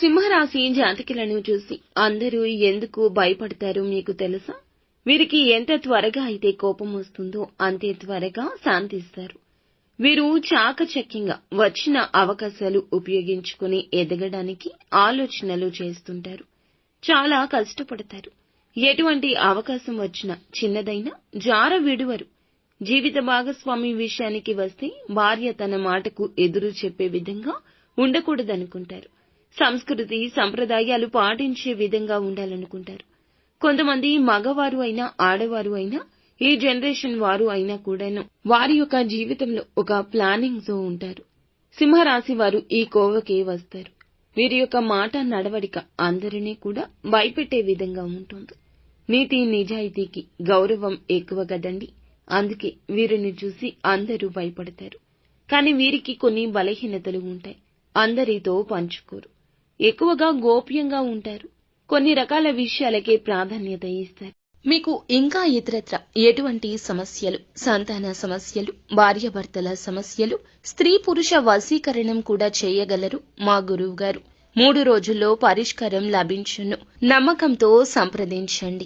సింహరాశి జాతకులను చూసి అందరూ ఎందుకు భయపడతారో మీకు తెలుసా? వీరికి ఎంత త్వరగా అయితే కోపం వస్తుందో అంతే త్వరగా శాంతిస్తారు. వీరు చాకచక్యంగా వచ్చిన అవకాశాలు ఉపయోగించుకుని ఎదగడానికి ఆలోచనలు చేస్తుంటారు. చాలా కష్టపడతారు. ఎటువంటి అవకాశం వచ్చినా చిన్నదైనా జార విడువరు జీవిత భాగస్వామి విషయానికి వస్తే భార్య తన మాటకు ఎదురు చెప్పే విధంగా ఉండకూడదనుకుంటారు. సంస్కృతి సంప్రదాయాలు పాటించే విధంగా ఉండాలనుకుంటారు. కొంతమంది మగవారు అయినా ఆడవారు అయినా ఈ జనరేషన్ వారు అయినా కూడాను వారి యొక్క జీవితంలో ఒక ప్లానింగ్తో ఉంటారు. సింహరాశి వారు ఈ కోవకే వస్తారు. వీరి యొక్క మాట నడవడిక అందరినీ కూడా భయపెట్టే విధంగా ఉంటుంది. నీతి నిజాయితీకి గౌరవం ఎక్కువ కదండి. అందుకే వీరిని చూసి అందరూ భయపడతారు. కానీ వీరికి కొన్ని బలహీనతలు ఉంటాయి. అందరితో పంచుకోరు. ఎక్కువగా గోప్యంగా ఉంటారు. కొన్ని రకాల విషయాలకే ప్రాధాన్యత ఇస్తారు. మీకు ఇంకా ఇతరత్ర ఎటువంటి సమస్యలు సంతాన సమస్యలు భార్యాభర్తల సమస్యలు స్త్రీ పురుష వశీకరణం కూడా చేయగలరు? మా గురువు గారు మూడు రోజుల్లో పరిష్కారం లభించును. నమ్మకంతో సంప్రదించండి.